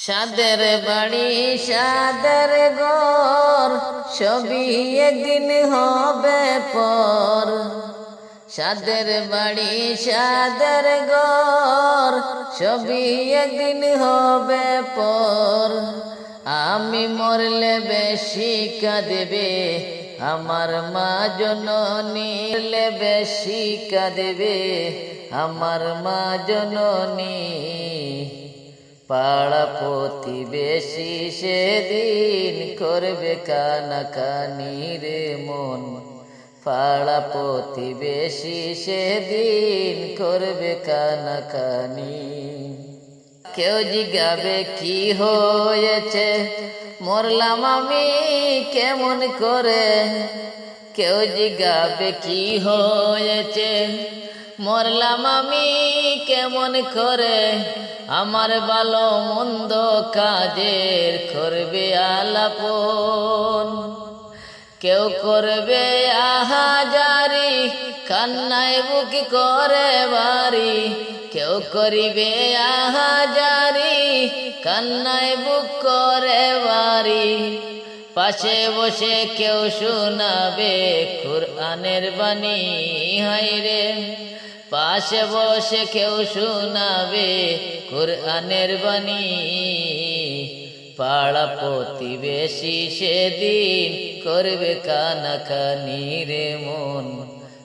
সাদের বাড়ি, সাদের ঘর, সবই একদিন হবে পর। সাদের বাড়ি, সাদের ঘর, সবই একদিন হবে পর। আমি মরলে বেশি কাঁদবে, আমার মা জননী মরলে বেশি কাঁদবে, আমার মা জননী পাড়া প্রতিবেশী সেদিন করবে কানাকানি রে মন। পাড়া প্রতিবেশী সেদিন করবে কানাকানি। কেউ জিগাবে কি হয়েছে? মরলাম আমি কেমন করে? কেউ জিগাবে কি হয়েছে? মরলাম আমি কেমন করে? আমার ভালো মন্দ কাজের করবে আলাপন। কেউ করবে আহাজারি, কান্নায় বুক করে বাড়ি। কেউ করিবে আহাজারি, কান্নায় বুক করে বাড়ি। পাশে বসে কেউ শোনাবে কুরআনের বাণী হাইরে পাশে বসে কেউ শোনাবে কুরআনের বাণী। পাড়া প্রতিবেশী সেদিন করবে কানাকানি রে মন।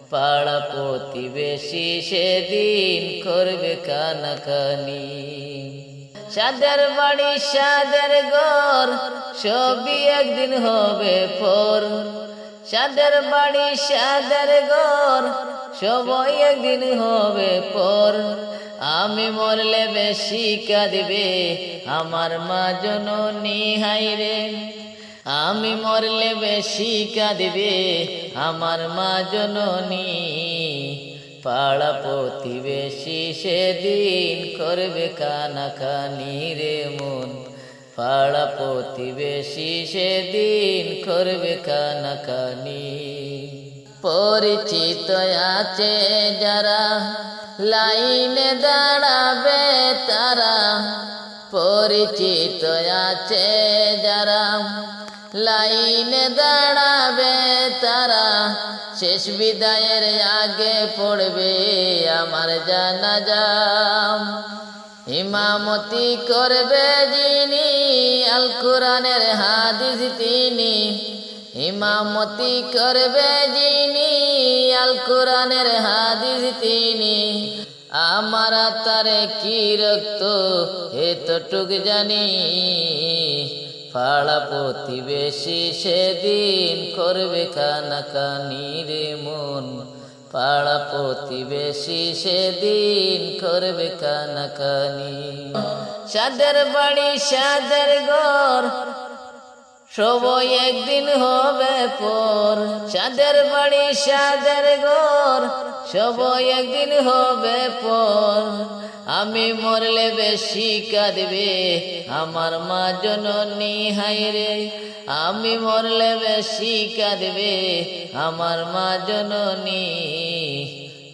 পাড়া প্রতিবেশী সেদিন করবে কানাকানি। সাদের বাড়ি, সাদের ঘর, সবই একদিন হবে পর সাদের বাড়ি, সাদের ঘর সবই একদিন হবে পর। আমি মরলে বেশি কাঁদবে, আমার মা জননী হাইরে আমি মরলে বেশি কাঁদবে, আমার মা জননী। পাড়া প্রতিবেশী সেদিন করবে কানাকানি রে মন। পাড়া প্রতিবেশী সেদিন করবে কানাকানি। পরিচিত আছে যারা। লাইনে দাঁড়াবে তারা। পরিচিত আছে যারা। লাইনে দাঁড়াবে তারা। শেষ বিদায়ের আগে পড়বে আমার জানা যাম ইমামতি করবে যিনি আল কোরআনের হাদিস তিনি। ইমামতি করবে যিনি আল কোরআনের হাদিস তিনি। আমার তারে কি রক্ত, এতটুক জানি। পাড়া প্রতিবেশী সেদিন করবে কানাকানি রে মন। পাড়া প্রতিবেশী সেদিন করবে কানাকানি। সাদের বাড়ি, সাদের ঘর সবই একদিন হবে পর। সাদের বাড়ি, সাদের ঘর সবই একদিন হবে পর। আমি মরলে বেশি কাঁদবে, আমার মা জননী হাইরে আমি মরলে বেশি কাঁদবে, আমার মা জননী।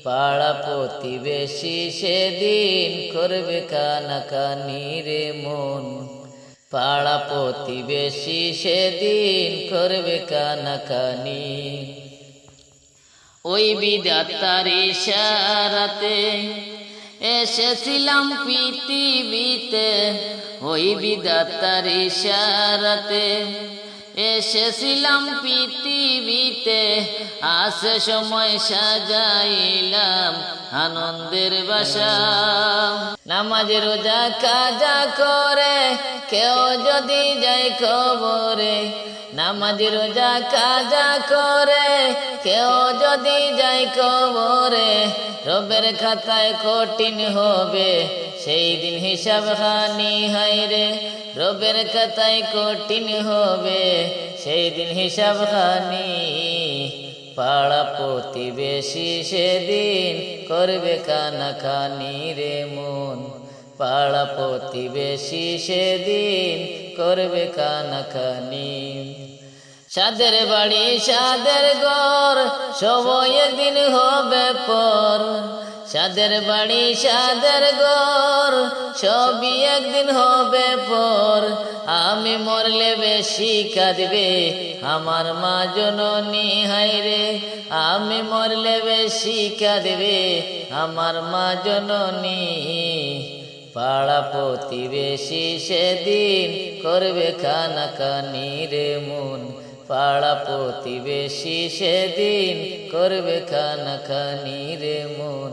পাড়া প্রতিবেশী সেদিন করবে কানাকানি রে মন। পাড়া প্রতিবেশী সেদিন করবে কানাকানি। ওই বিদাতার ইশারাতে এসেছিলাম পৃথিবীতে। ওই বিদাতার ইশারাতে এসেছিলাম পৃথিবীতে। আসে সময় সাজাইলাম আনন্দের বাসা। নামাজ রোজা কাজা করে, কেউ যদি যায় খবরে নামাজ রোজা কাজা করে, কেউ যদি যায় কবরে। রবের খাতায় কঠিন হবে, সেই দিন হিসাব খানি হাইরে রবের খাতায় কঠিন হবে, সেই দিন হিসাব খানি পাড়া প্রতিবেশী সেদিন করবে কানাকানি রে মন। পাড়া প্রতিবেশী সেদিন করবে কানাকানি। সাদের বাড়ি, সাদের ঘর সময় একদিন হবে পর। সাদের বাড়ি, সাদের ঘর, সবই একদিন হবে পর। আমি মরলে বেশি কাঁদবে, আমার মা জননী হাইরে আমি মরলে বেশি কাঁদবে, আমার মা জননী। পাড়া প্রতিবেশী সেদিন করবে খানা কানি রে মন। পাড়া প্রতিবেশী সেদিন করবে খানা খানি রে মন।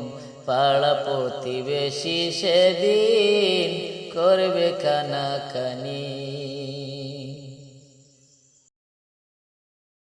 পাড়া প্রতিবেশী সেদিন করবে খানি